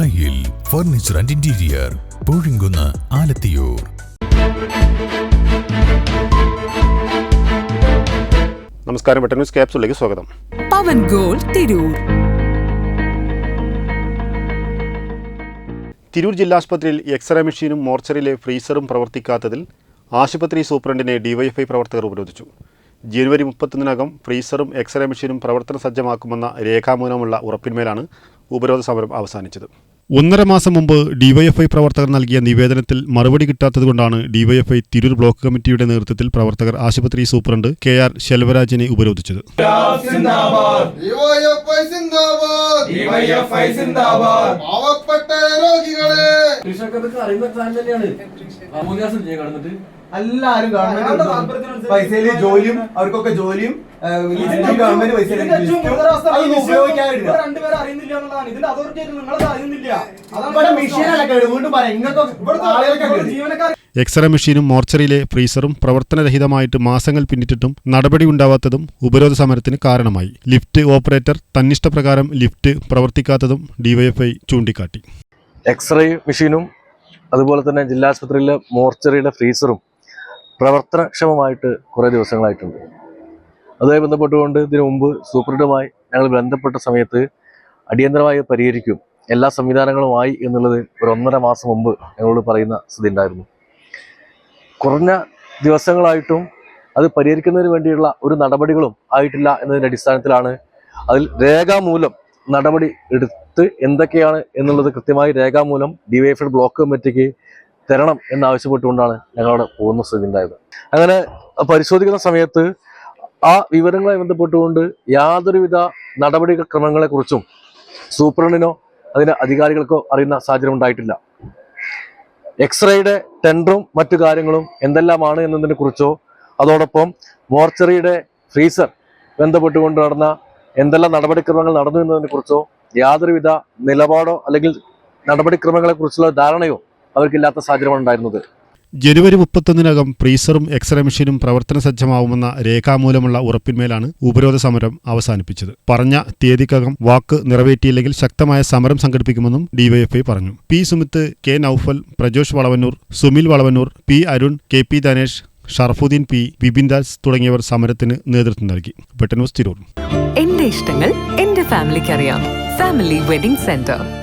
ദായിൽ furniture and interior Poozhinkunnu Alathiyur. നമസ്കാരം Vettan news ക്യാപ്സിലേക്ക് സ്വാഗതം. പവൻ ഗോൾ തിരൂർ. തിരൂർ ജില്ലാശുപത്രിയിൽ എക്സ്റേ മെഷീനും മോർച്ചറിയിലെ ഫ്രീസറും പ്രവർത്തിക്കാത്തതിൽ ആശുപത്രി സൂപ്രണ്ടിനെ ഡിവൈഎഫ്ഐ പ്രവർത്തകർ ഉപരോധിച്ചു. ജനുവരി മുപ്പത്തൊന്നിനകം ഫ്രീസറും എക്സ്റേ മെഷീനും പ്രവർത്തന സജ്ജമാക്കുമെന്ന രേഖാമൂലമുള്ള ഉറപ്പിന്മേലാണ് ഉപരോധ സമരം അവസാനിച്ചത്. ഒന്നര മാസം മുമ്പ് ഡിവൈഎഫ്ഐ പ്രവർത്തകർ നൽകിയ നിവേദനത്തിൽ മറുപടി കിട്ടാത്തതുകൊണ്ടാണ് ഡിവൈഎഫ്ഐ തിരൂർ ബ്ലോക്ക് കമ്മിറ്റിയുടെ നേതൃത്വത്തിൽ പ്രവർത്തകർ ആശുപത്രി സൂപ്രണ്ട് കെ ആർ ശെൽവരാജിനെ ഉപരോധിച്ചത്. പാവപ്പെട്ട രോഗികളെ. എല്ലാരും ഗവൺമെന്റ് പൈസയിൽ ജോലിയും അവർക്കൊക്കെ ജോലിയും ഗവൺമെന്റ് പൈസ എക്സ്റേ മെഷീനും മോർച്ചറിയിലെ ഫ്രീസറും പ്രവർത്തനരഹിതമായിട്ട് മാസങ്ങൾ പിന്നിട്ടിട്ടും നടപടി ഉണ്ടാവാത്തതും ഉപരോധ സമരത്തിന് കാരണമായി. ലിഫ്റ്റ് ഓപ്പറേറ്റർ തന്നിഷ്ടപ്രകാരം ലിഫ്റ്റ് പ്രവർത്തിക്കാത്തതും ഡിവൈഎഫ്ഐ ചൂണ്ടിക്കാട്ടി. എക്സ്റേ മെഷീനും അതുപോലെ തന്നെ ജില്ലാ ആശുപത്രിയിലെ മോർച്ചറിയുടെ ഫ്രീസറും പ്രവർത്തനക്ഷമമായിട്ട് കുറേ ദിവസങ്ങളായിട്ടുണ്ട്. അതുമായി ബന്ധപ്പെട്ടുകൊണ്ട് ഇതിനു മുമ്പ് സൂപ്രണ്ടുമായി ഞങ്ങൾ ബന്ധപ്പെട്ട സമയത്ത് അടിയന്തരമായി പരിഹരിക്കും എല്ലാ സംവിധാനങ്ങളുമായി എന്നുള്ളത് ഒരു ഒന്നര മാസം മുമ്പ് ഞങ്ങളോട് പറയുന്ന സ്ഥിതി ഉണ്ടായിരുന്നു. കുറഞ്ഞ ദിവസങ്ങളായിട്ടും അത് പരിഹരിക്കുന്നതിന് വേണ്ടിയുള്ള ഒരു നടപടികളും ആയിട്ടില്ല എന്നതിന്റെ അടിസ്ഥാനത്തിലാണ് അതിൽ രേഖാമൂലം നടപടി എടുത്ത് എന്തൊക്കെയാണ് എന്നുള്ളത് കൃത്യമായി രേഖാമൂലം ഡിവൈഎഫ്ഐ ബ്ലോക്ക് കമ്മിറ്റിക്ക് തരണം എന്നാവശ്യപ്പെട്ടുകൊണ്ടാണ് ഞങ്ങളവിടെ പോകുന്ന സ്ഥിതി ഉണ്ടായത്. അങ്ങനെ പരിശോധിക്കുന്ന സമയത്ത് ആ വിവരങ്ങളുമായി ബന്ധപ്പെട്ടുകൊണ്ട് യാതൊരുവിധ നടപടി ക്രമങ്ങളെക്കുറിച്ചും സൂപ്രണ്ടിനോ അതിന് അധികാരികൾക്കോ അറിയുന്ന സാഹചര്യം ഉണ്ടായിട്ടില്ല. എക്സ്റേയുടെ ടെൻഡറും മറ്റു കാര്യങ്ങളും എന്തെല്ലാമാണ് എന്നതിനെ കുറിച്ചോ അതോടൊപ്പം മോർച്ചറിയുടെ ഫ്രീസർ ബന്ധപ്പെട്ടുകൊണ്ട് നടന്ന എന്തെല്ലാം നടപടിക്രമങ്ങൾ നടന്നു എന്നതിനെ കുറിച്ചോ യാതൊരുവിധ നിലപാടോ അല്ലെങ്കിൽ നടപടിക്രമങ്ങളെ കുറിച്ചുള്ള ധാരണയോ അവർക്കില്ലാത്ത സാഹചര്യമാണ് ഉണ്ടായിരുന്നത്. ജനുവരി മുപ്പത്തൊന്നിനകം ഫ്രീസറും എക്സ്റേ മെഷീനും പ്രവർത്തന സജ്ജമാവുമെന്ന രേഖാമൂലമുള്ള ഉറപ്പിന്മേലാണ് ഉപരോധ സമരം അവസാനിപ്പിച്ചത്. പറഞ്ഞ തീയതിക്കകം വാക്ക് നിറവേറ്റിയില്ലെങ്കിൽ ശക്തമായ സമരം സംഘടിപ്പിക്കുമെന്നും ഡിവൈഎഫ്ഐ പറഞ്ഞു. P Sumith K Noufal Prajosh Valavannur Sumil Valavannur P Arun K P Dhanesh Sharafuddin P. Bipin Das തുടങ്ങിയവർ സമരത്തിന് നേതൃത്വം നൽകി. വെട്ടന്യൂസ് തിരൂർ. എന്റെ ഇഷ്ടങ്ങൾ എന്റെ ഫാമിലിക്ക് അറിയാം ഫാമിലി വെഡിംഗ് സെന്റർ.